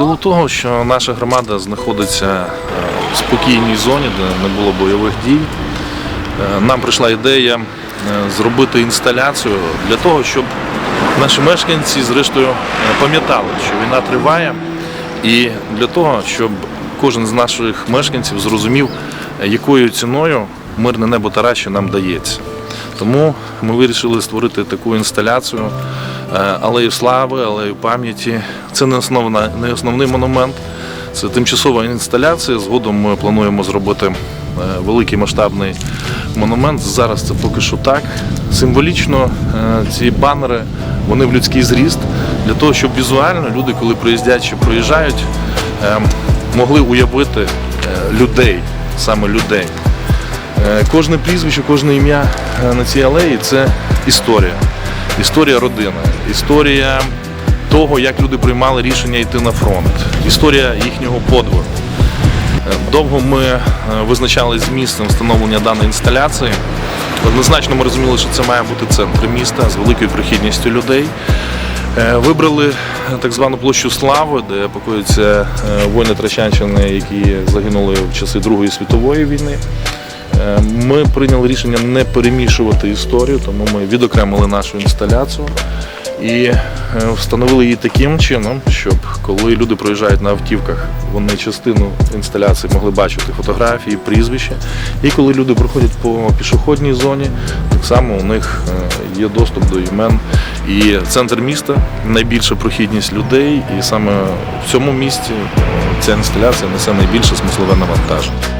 силу того, що наша громада знаходиться е, в спокійній зоні, де не було бойових дій, е, нам прийшла ідея е, зробити інсталяцію для того, щоб наші мешканці, зрештою, пам'ятали, що війна триває, і для того, щоб кожен з наших мешканців зрозумів, якою ціною мирне небо Тараші нам дається. Тому ми вирішили створити таку інсталяцію алею слави, алею пам'яті. Це не, основна, не основний монумент, це тимчасова інсталяція. Згодом ми плануємо зробити е, великий масштабний монумент. Зараз це поки що так. Символічно е, ці банери вони в людський зріст для того, щоб візуально люди, коли приїздять чи проїжджають, е, могли уявити е, людей, саме людей. Е, Кожне прізвище, кожне ім'я е, на цій алеї це історія. Історія родини, історія того, як люди приймали рішення йти на фронт, історія їхнього подвигу. Довго ми е, визначались з місцем встановлення даної інсталяції. Однозначно ми розуміли, що це має бути центр міста з великою прихідністю людей. Е, Вибрали е, так звану площу Слави, де покоїться е, воїни Трачанщини, які загинули в часи Другої світової війни. Е, Ми прийняли рішення не перемішувати історію, тому ми відокремили нашу інсталяцію і е, встановили її таким чином, щоб коли люди проїжджають на автівках, вони частину інсталяції могли бачити фотографії, прізвища. І коли люди проходять по пішохідній зоні, так само у них е, є доступ до імен. І центр міста найбільша прохідність людей, і саме в цьому місці ця інсталяція несе найбільше смислове навантаження.